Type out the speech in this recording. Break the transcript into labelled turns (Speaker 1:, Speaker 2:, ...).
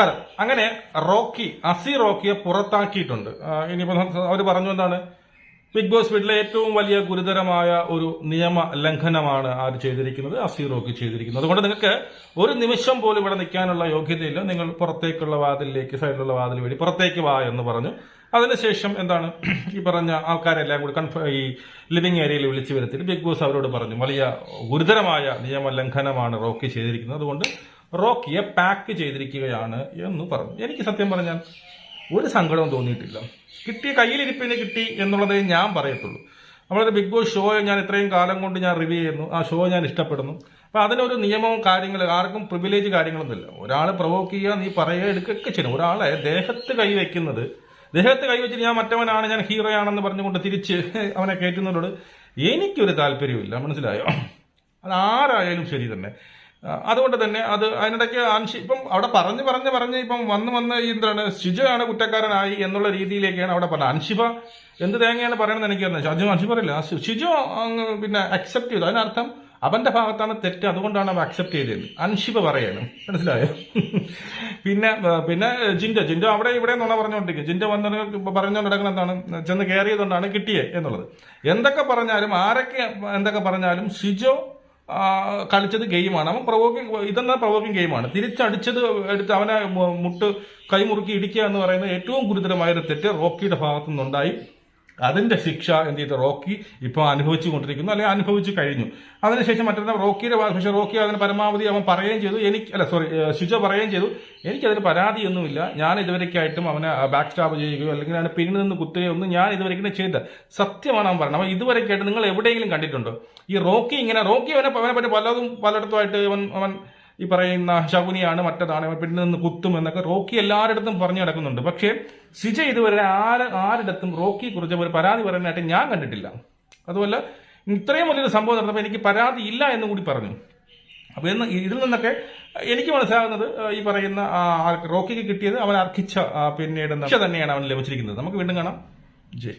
Speaker 1: നമസ്കാരം. അങ്ങനെ റോക്കി അസി റോക്കിയെ പുറത്താക്കിയിട്ടുണ്ട്. ഇനിയിപ്പോ അവർ പറഞ്ഞു എന്താണ്? ബിഗ് ബോസ് വീട്ടിലെ ഏറ്റവും വലിയ ഗുരുതരമായ ഒരു നിയമ ലംഘനമാണ് ആര് ചെയ്തിരിക്കുന്നത്? അസി റോക്കി ചെയ്തിരിക്കുന്നത്. അതുകൊണ്ട് നിങ്ങൾക്ക് ഒരു നിമിഷം പോലും ഇവിടെ നിൽക്കാനുള്ള യോഗ്യതയില്ല. നിങ്ങൾ പുറത്തേക്കുള്ള വാതിലിലേക്ക് സൈഡിലുള്ള വാതിൽ വഴി പുറത്തേക്ക് വാ എന്ന് പറഞ്ഞു. അതിനുശേഷം എന്താണ്? ഈ പറഞ്ഞ ആൾക്കാരെല്ലാം കൂടി കൺഫ ഈ ലിവിംഗ് ഏരിയയിൽ വിളിച്ചു വരുത്തിയിട്ട് ബിഗ് ബോസ് അവരോട് പറഞ്ഞു വലിയ ഗുരുതരമായ നിയമ ലംഘനമാണ് റോക്കി ചെയ്തിരിക്കുന്നത്. അതുകൊണ്ട് റോക്കിയെ പാക്ക് ചെയ്തിരിക്കുകയാണ് എന്ന് പറഞ്ഞു. എനിക്ക് സത്യം പറഞ്ഞാൽ ഒരു സങ്കടവും തോന്നിയിട്ടില്ല. കിട്ടിയ കയ്യിലിരിപ്പിന് കിട്ടി എന്നുള്ളതേ ഞാൻ പറയത്തുള്ളൂ. നമ്മളൊരു ബിഗ് ബോസ് ഷോ ഞാൻ ഇത്രയും കാലം കൊണ്ട് ഞാൻ റിവ്യൂ ചെയ്യുന്നു. ആ ഷോ ഞാൻ ഇഷ്ടപ്പെടുന്നു. അപ്പോൾ അതിനൊരു നിയമവും കാര്യങ്ങൾ ആർക്കും പ്രിവിലേജ് കാര്യങ്ങളൊന്നുമില്ല. ഒരാൾ പ്രൊവോക്ക് ചെയ്യുക നീ പറയുക എടുക്കുകയൊക്കെ ചെയ്യണം. ഒരാളെ ദേഹത്ത് കൈവയ്ക്കുന്നത് ദേഹത്ത് കൈവച്ചിട്ട് ഞാൻ മറ്റവനാണ് ഞാൻ ഹീറോ ആണെന്ന് പറഞ്ഞുകൊണ്ട് തിരിച്ച് അവനെ കയറ്റുന്നതിനോട് എനിക്കൊരു താല്പര്യമില്ല മനസ്സിലായോ? അത് ആരായാലും ശരി തന്നെ. അതുകൊണ്ട് തന്നെ അത് അതിനിടയ്ക്ക് അൻഷി ഇപ്പം അവിടെ പറഞ്ഞ് പറഞ്ഞ് പറഞ്ഞ് ഇപ്പം വന്ന് വന്ന് എന്താണ് ഷിജയാണ് കുറ്റക്കാരനായി എന്നുള്ള രീതിയിലേക്കാണ് അവിടെ പറഞ്ഞത്. അൻഷിബ എന്ത് തേങ്ങയാണ് പറയണമെന്ന് എനിക്ക് ഷാജു അൻഷിബ ഷി- ഷിജു അങ്ങ് പിന്നെ അക്സെപ്റ്റ് ചെയ്തു. അതിനർത്ഥം അവന്റെ ഭാഗത്താണ് തെറ്റ്. അതുകൊണ്ടാണ് അവ അക്സെപ്റ്റ് ചെയ്തത്. അൻഷിബ പറയാണ്. മനസ്സിലായോ? പിന്നെ പിന്നെ ജിൻഡോ. ജിൻഡോ അവിടെ ഇവിടെ നുണ പറഞ്ഞുകൊണ്ടിരിക്കും ജിൻഡോ വന്ന പറഞ്ഞുകൊണ്ട് നടക്കുന്ന എന്താണ്? ചെന്ന് കയറിയതുകൊണ്ടാണ് കിട്ടിയത് എന്നുള്ളത്. എന്തൊക്കെ പറഞ്ഞാലും ആരൊക്കെ എന്തൊക്കെ പറഞ്ഞാലും ഷിജോ കളിച്ചത് ഗെയിമാണ്. അവൻ പ്രവോക്കിംഗ് ഇതെന്ന പ്രവോക്കിംഗ് ഗെയിമാണ്? തിരിച്ചടിച്ചത് എടുത്ത് അവനെ മുട്ട് കൈമുറുക്കി ഇടിക്കുക എന്ന് പറയുന്നത് ഏറ്റവും ഗുരുതരമായൊരു തെറ്റ് റോക്കിയുടെ ഭാഗത്തു നിന്നുണ്ടായി അതിന്റെ ശിക്ഷ എന്ത് ചെയ്തു? റോക്കി ഇപ്പോൾ അനുഭവിച്ചു കൊണ്ടിരിക്കുന്നു അല്ലെങ്കിൽ അനുഭവിച്ചു കഴിഞ്ഞു. അതിനുശേഷം മറ്റൊരു റോക്കിയുടെ പക്ഷേ റോക്കി അതിന് പരമാവധി അവൻ പറയുകയും ചെയ്തു. എനിക്ക് അല്ല സോറി ശുച പറയുകയും ചെയ്തു. എനിക്കതിന് പരാതിയൊന്നുമില്ല. ഞാൻ ഇതുവരെയ്ക്കായിട്ടും അവനെ ബാക്ക് സ്റ്റാപ്പ് ചെയ്യുകയോ അല്ലെങ്കിൽ അവനെ പിന്നിൽ നിന്ന് കുത്തുകയോ ഒന്നും ഞാൻ ഇതുവരെയ്ക്കും ചെയ്ത സത്യമാണ് അവൻ പറയുന്നത്. അവൻ ഇതുവരെയ്ക്കായിട്ട് നിങ്ങൾ എവിടെയെങ്കിലും കണ്ടിട്ടുണ്ടോ? ഈ റോക്കി ഇങ്ങനെ റോക്കി അവനെ അവനെ പറ്റി പലതും പലയിടത്തുമായിട്ട് അവൻ അവൻ ഈ പറയുന്ന ശകുനിയാണ് മറ്റതാണ്. പിന്നെ നിന്ന് കുത്തും എന്നൊക്കെ റോക്കി എല്ലാവരിടത്തും പറഞ്ഞു നടക്കുന്നുണ്ട്. പക്ഷേ സിജ ഇതുവരെ ആര് ആരിടത്തും റോക്കി കുറിച്ച് ഒരു പരാതി പറയാനായിട്ട് ഞാൻ കണ്ടിട്ടില്ല. അതുപോലെ ഇത്രയും വലിയൊരു സംഭവം നടന്നപ്പോൾ എനിക്ക് പരാതി ഇല്ല എന്നും കൂടി പറഞ്ഞു. അപ്പോൾ ഇന്ന് ഇതിൽ നിന്നൊക്കെ എനിക്ക് മനസ്സിലാകുന്നത് ഈ പറയുന്ന റോക്കിക്ക് കിട്ടിയത് അവൻ അർഹിച്ച പിന്നീട് ശിക്ഷ തന്നെയാണ് അവൻ ലഭിച്ചിരിക്കുന്നത്. നമുക്ക് വീണ്ടും കാണാം. ജയ്.